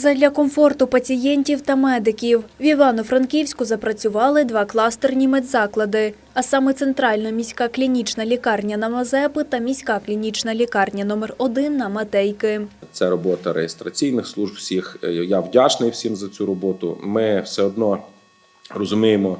Задля комфорту пацієнтів та медиків в Івано-Франківську запрацювали два кластерні медзаклади, а саме центральна міська клінічна лікарня на Мазепи та міська клінічна лікарня номер 1 на Матейки. Це робота реєстраційних служб всіх. Я вдячний всім за цю роботу. Ми все одно розуміємо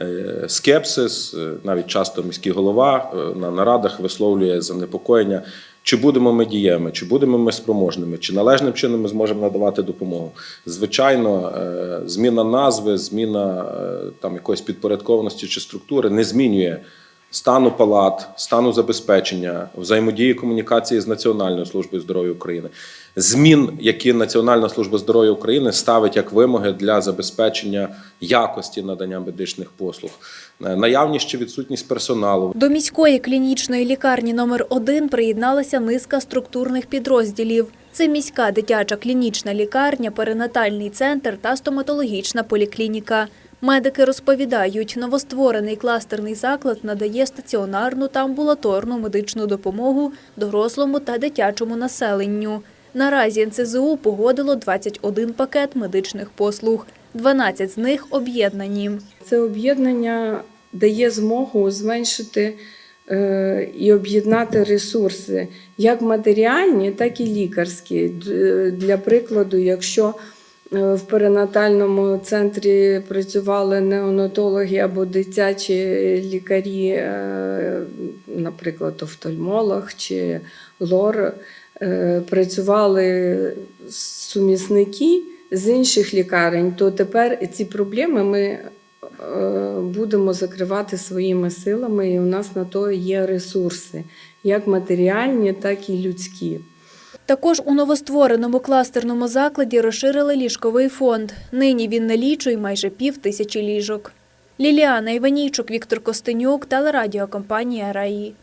е, скепсис. е, Навіть часто міський голова е, на нарадах висловлює занепокоєння. Чи будемо ми діями, чи будемо ми спроможними, чи належним чином ми зможемо надавати допомогу? Звичайно, е, зміна назви, зміна е, там якоїсь підпорядкованості чи структури не змінює стану палат, стану забезпечення, взаємодії комунікації з Національною службою здоров'я України, змін, які Національна служба здоров'я України ставить як вимоги для забезпечення якості надання медичних послуг, Е, наявність чи відсутність персоналу. До міської клінічної лікарні номер 1 приєдналася низка структурних підрозділів. Це міська дитяча клінічна лікарня, перинатальний центр та стоматологічна поліклініка. Медики розповідають, новостворений кластерний заклад надає стаціонарну та амбулаторну медичну допомогу дорослому та дитячому населенню. Наразі НЦЗУ погодило 21 пакет медичних послуг. 12 з них об'єднані. Це об'єднання дає змогу зменшити е, і об'єднати ресурси, як матеріальні, так і лікарські. Для прикладу, якщо е, в перинатальному центрі працювали неонатологи або дитячі лікарі, е, наприклад, офтальмолог чи лор, е, працювали сумісники з інших лікарень, то тепер ці проблеми ми е, будемо закривати своїми силами, і у нас на то є ресурси, як матеріальні, так і людські. Також у новоствореному кластерному закладі розширили ліжковий фонд. Нині він налічує майже пів тисячі ліжок. Ліліана Іванійчук, Віктор Костенюк, телерадіокомпанія «Раї».